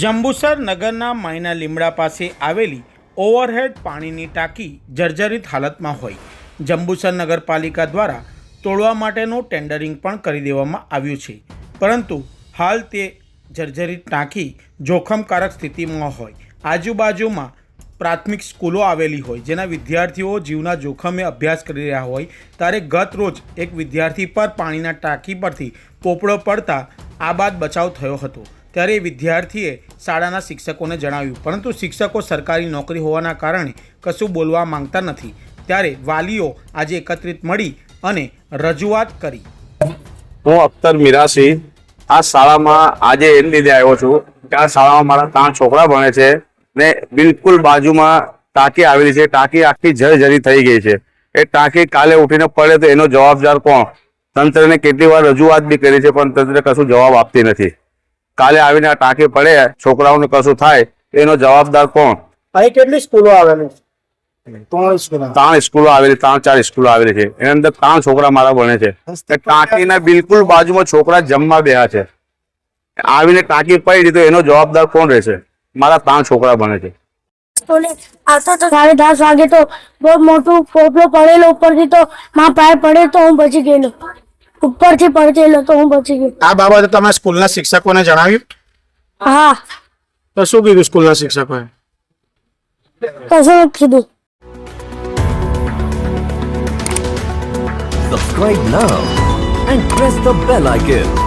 જંબુસર નગરના માયના લીમડા પાસે આવેલી ઓવરહેડ પાણીની ટાંકી જર્જરિત હાલતમાં હોય. જંબુસર નગરપાલિકા દ્વારા તોડવા માટેનું ટેન્ડરિંગ પણ કરી દેવામાં આવ્યું છે. પરંતુ હાલ તે જર્જરિત ટાંકી જોખમકારક સ્થિતિમાં હોય. આજુબાજુમાં પ્રાથમિક સ્કૂલો આવેલી હોય, જેના વિદ્યાર્થીઓ જીવના જોખમે અભ્યાસ કરી રહ્યા હોય, ત્યારે ગત રોજ એક વિદ્યાર્થી પર પાણીના ટાંકી પરથી પોપડો પડતા આબાદ બચાવ થયો હતો. ત્યારે વિદ્યાર્થીએ શાળાના શિક્ષકોને જણાવ્યું, પરંતુ શિક્ષકો સરકારી નોકરી હોવાના કારણે કશું બોલવા માંગતા નથી. ત્યારે વાલીઓ આજે એકત્રિત મળી અને રજૂઆત કરી. હું અખ્તર મીરાસી આ શાળામાં આજે એમ લીધે આવ્યો છું કે આ શાળામાં મારા ત્રણ છોકરા ભણે છે ને બિલકુલ બાજુમાં ટાંકી આવેલી છે. ટાંકી આખી જર્જરી થઈ ગઈ છે. એ ટાંકી કાલે ઉઠીને પડે તો એનો જવાબદાર કોણ? તંત્રને કેટલી વાર રજૂઆત બી કરી છે, પણ તંત્ર કશું જવાબ આપતી નથી. કાલે આવીને આ ટાંકી પડે છોકરાઓને કશું થાય એનો જવાબદાર કોણ? અહીં કેટલી સ્કૂલો આવેલી? ત્રણ સ્કૂલો. આવેલી ત્રણ ચાર સ્કૂલો આવેલી છે. એની અંદર ત્રણ છોકરા મારા ભણે છે. ટાંકીના બિલકુલ બાજુમાં છોકરા જમવા બેહા છે. આવીને ટાંકી પડી તો એનો જવાબદાર કોણ રહેશે? મારા ત્રણ છોકરા ભણે છે. સાડી આવતો તો સાડા દસ વાગે તો બહુ મોટું પોપલો પડેલો ઉપરથી તો માં પાય પડે તો હું બચી ગયેલો. ઉપરથી પડેલો તો હું બચી ગયો આ બાબતે તમે સ્કૂલના શિક્ષકોને જણાવ્યું? હા. તો શું કીધું સ્કૂલના શિક્ષકોએ? કશું કીધું. Subscribe now and press the bell icon.